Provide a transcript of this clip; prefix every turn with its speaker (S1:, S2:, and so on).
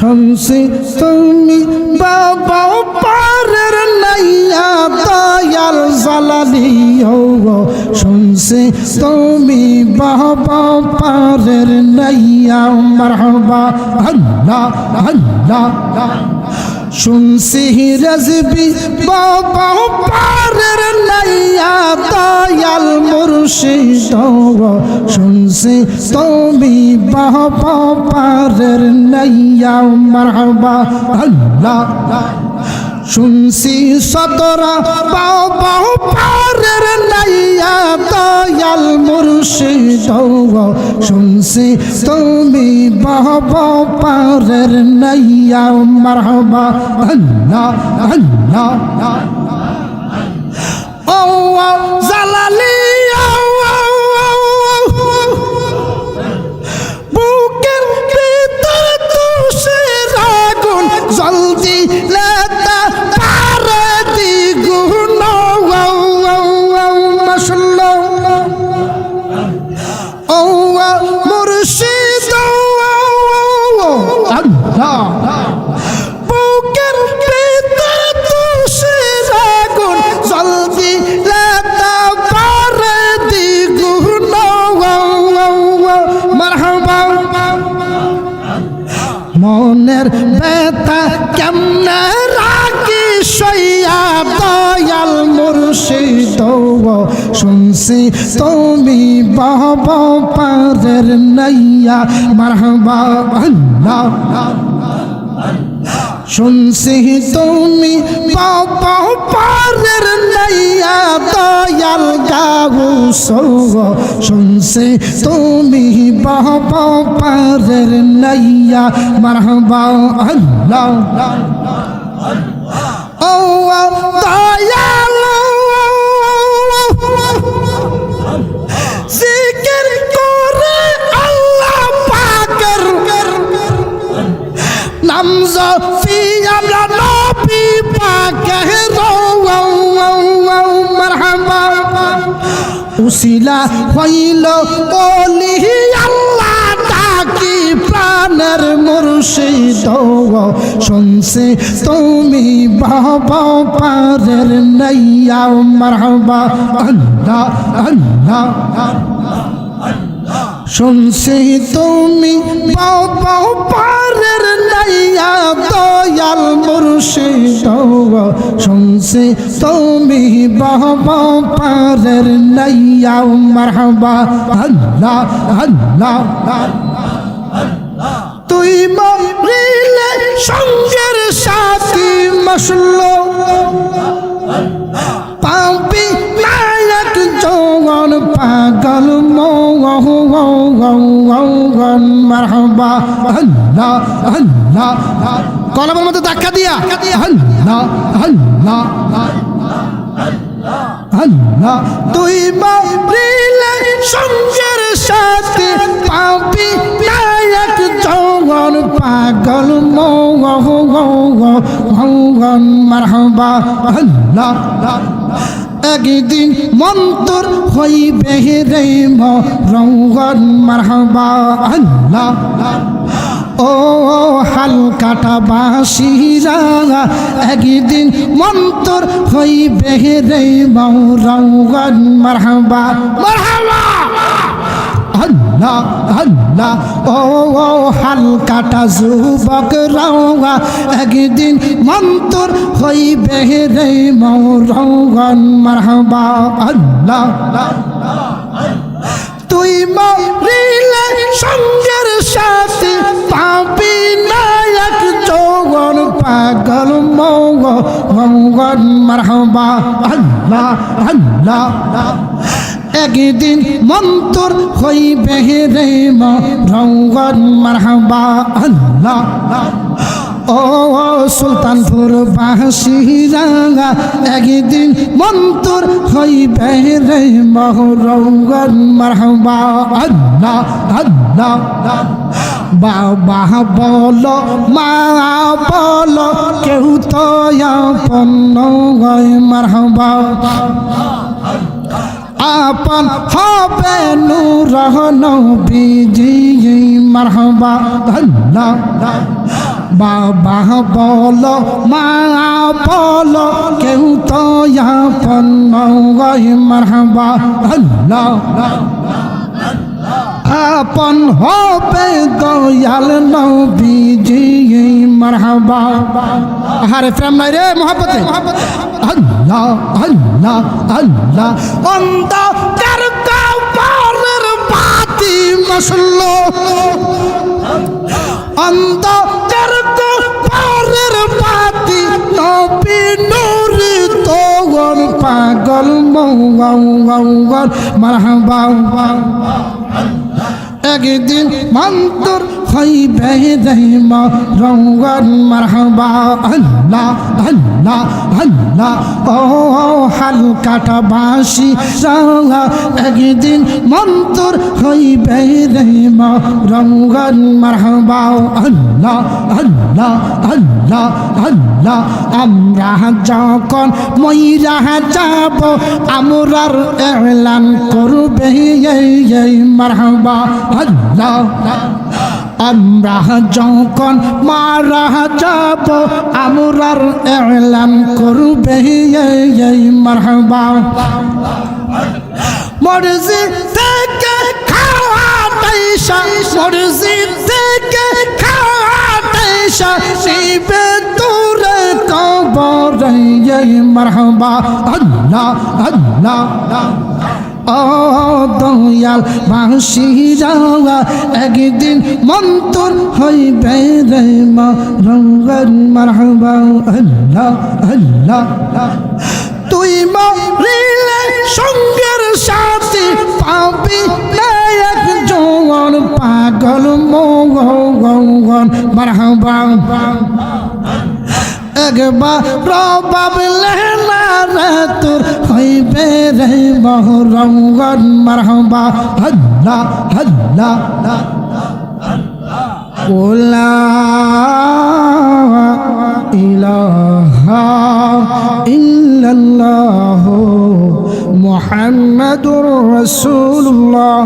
S1: শুনছি তুমি বাবা পারের নাইয়া দয়াল জালালিও শুনছে তুমি বাবা পারের নাইয়া মারহাবা আল্লাহ আল্লাহ শুনছি রাজবি বাবা পারের লাইয়া দয়াল মুর্শিদ শুনছি তুমি বাবা পারের লাইয়া মারহাবা আল্লাহ। শুনছি সতরা বাবা পারের নাইয়া দয়াল মুর্শিদ শুনছি তুমি বাহব পারের নাইয়া মারহাবা, আল্লাহ আল্লাহ ও জালালি শুনছি তুমি বাবা পারের নাইয়া মারহাবা আল্লাহ শুনছি তুমি বাবা পারের নাইয়া দয়াল গাউ সৌগ শুনছি তুমি বাবা পারের নাইয়া মারহাবা আল্লাহ ও দয়াল উসিলা হইল অলি আল্লাহ ডাকি প্রাণের মুর্শিদ শুনছে তুমি বাবা পারের নাইয়া মারহাবা। আল্লাহ আল্লাহ। শুনছি তুমি বাবা পারের নাইয়া দয়াল মুর্শিদ শুনছি তুমি বাবা পারের নাইয়া মারহাবা। আল্লাহ আল্লাহ তুই মরিলে সঙ্গের সাথী মশলো মৌগন মারহাবা, আল্লাহ আল্লাহ কলমের মধ্যে ধাক্কা দিয়া, আল্লাহ আল্লাহ আল্লাহ তুই মরিলে সঙ্গের সাথে পাবি নায়ক জগন পাগল মৌগন মারহাবা আল্লাহ একদিন মন্তর হইবে রে রঙ্গন মারহাবা ও হালকাটা বাসিরা একদিন মন্তর হইবে রে রঙ্গন মারহাবা মারহাবা। আল্লাহ ও ও, হালকাটা যুবক রাওয়া। একদিন মন্তর হইবে রে মৌরগন মারহাবা, আল্লাহ, তুই মরিলে সঙ্গের সাথে পাবি নায়ক জগন পাগল মৌগ মৌগন মারহাবা, আল্লাহ আল্লাহ। একদিন মন্তর হইবে রে রঙ্গন মারহাবা ও সুলতানপুর বাসিরা একদিন মন্তর হইবে রে মহরঙ্গন মারহাবা আল্লাহ বাবা বল, মা বলো, কেউ তো আপন মারহাবা। আপন হবে নূর নবীজি মারহবা। আল্লাহ বাবা বলো, মা বলো, কেউ তো আপন মারহাবা। আল্লাহ আপন হবে দয়াল নবীজি মারহাবা। আরে প্রেম নাই রে মহাপতে। আল্লাহ আল্লাহ আল্লাহ। অন্ধকার কাপড়ের বাতি মশলো অন্ধকার কাপড়ের বাতি নবী নূরি তোগর পাগল মৌগল মারহাবা। একদিন মন্তর হইবে দেহিম রঙ্গন মারহাবা। আল্লাহ আল্লাহ আল্লাহ। ও হালকাটা বাসি রাঙা। একদিন মন্তর হইবে দেহিম রঙ্গন মারহাবা। আল্লাহ আল্লাহ আল্লাহ আল্লাহ। আমরা যখন ময়রা যাব, আমরার এলান করবে এই মারহাবা। আল্লাহ। আমরা যখন মারা যাব, আমরার এলান করবে এই মারহাবা। মর্জি থেকে খাওয়া তাইসা মর্জি থেকে খাওয়া তাইসা শিবে তোরে কবর এই মারহাবা। আল্লাহ আল্লাহ। দয়াল বাঁশি যাওয়া একদিন মন্তর হইবে রে মা রঙ্গন মারহাবা আল্লাহ আল্লাহ তুই মরিলে সঙ্গের সাথে পাবি নায়ক জোয়ান পাগল মোগন মারহাবা একবার রে তোর হইবে রে মহরঙ্গন মারহবা। আল্লাহ আল্লাহ ওলা ইলাহা ইল্লাল্লাহ মুহাম্মাদুর রাসূলুল্লাহ।